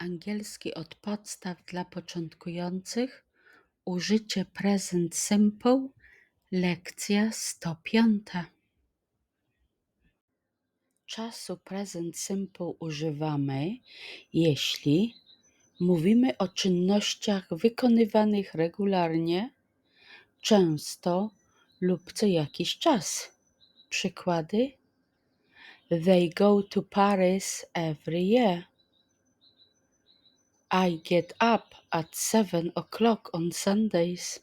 Angielski od podstaw dla początkujących. Użycie Present Simple. Lekcja 105. Czasu Present Simple używamy, jeśli mówimy o czynnościach wykonywanych regularnie, często lub co jakiś czas. Przykłady: They go to Paris every year. I get up at seven o'clock on Sundays.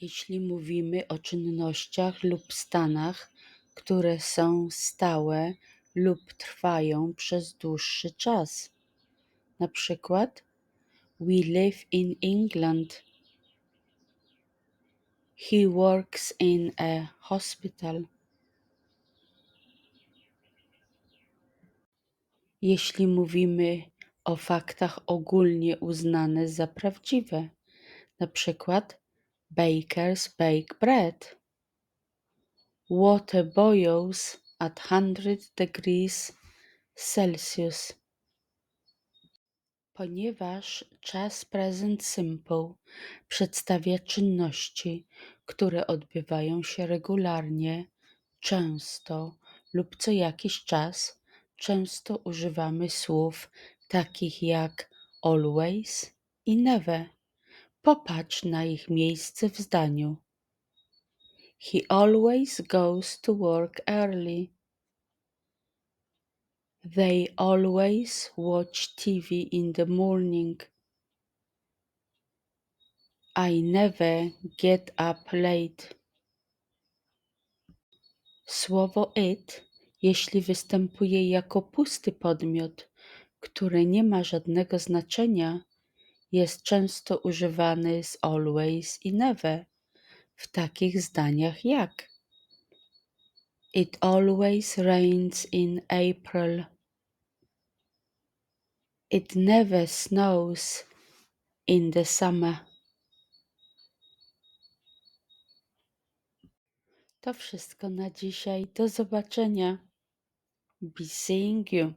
Jeśli mówimy o czynnościach lub stanach, które są stałe lub trwają przez dłuższy czas. Na przykład We live in England. He works in a hospital. Jeśli mówimy o faktach ogólnie uznane za prawdziwe, na przykład bakers bake bread. Water boils at 100 degrees Celsius. Ponieważ czas present simple przedstawia czynności, które odbywają się regularnie, często lub co jakiś czas, często używamy słów takich jak always i never. Popatrz na ich miejsce w zdaniu. He always goes to work early. They always watch TV in the morning. I never get up late. Słowo it, jeśli występuje jako pusty podmiot, który nie ma żadnego znaczenia, jest często używany z always i never w takich zdaniach jak It always rains in April. It never snows in the summer. To wszystko na dzisiaj. Do zobaczenia. Bicengue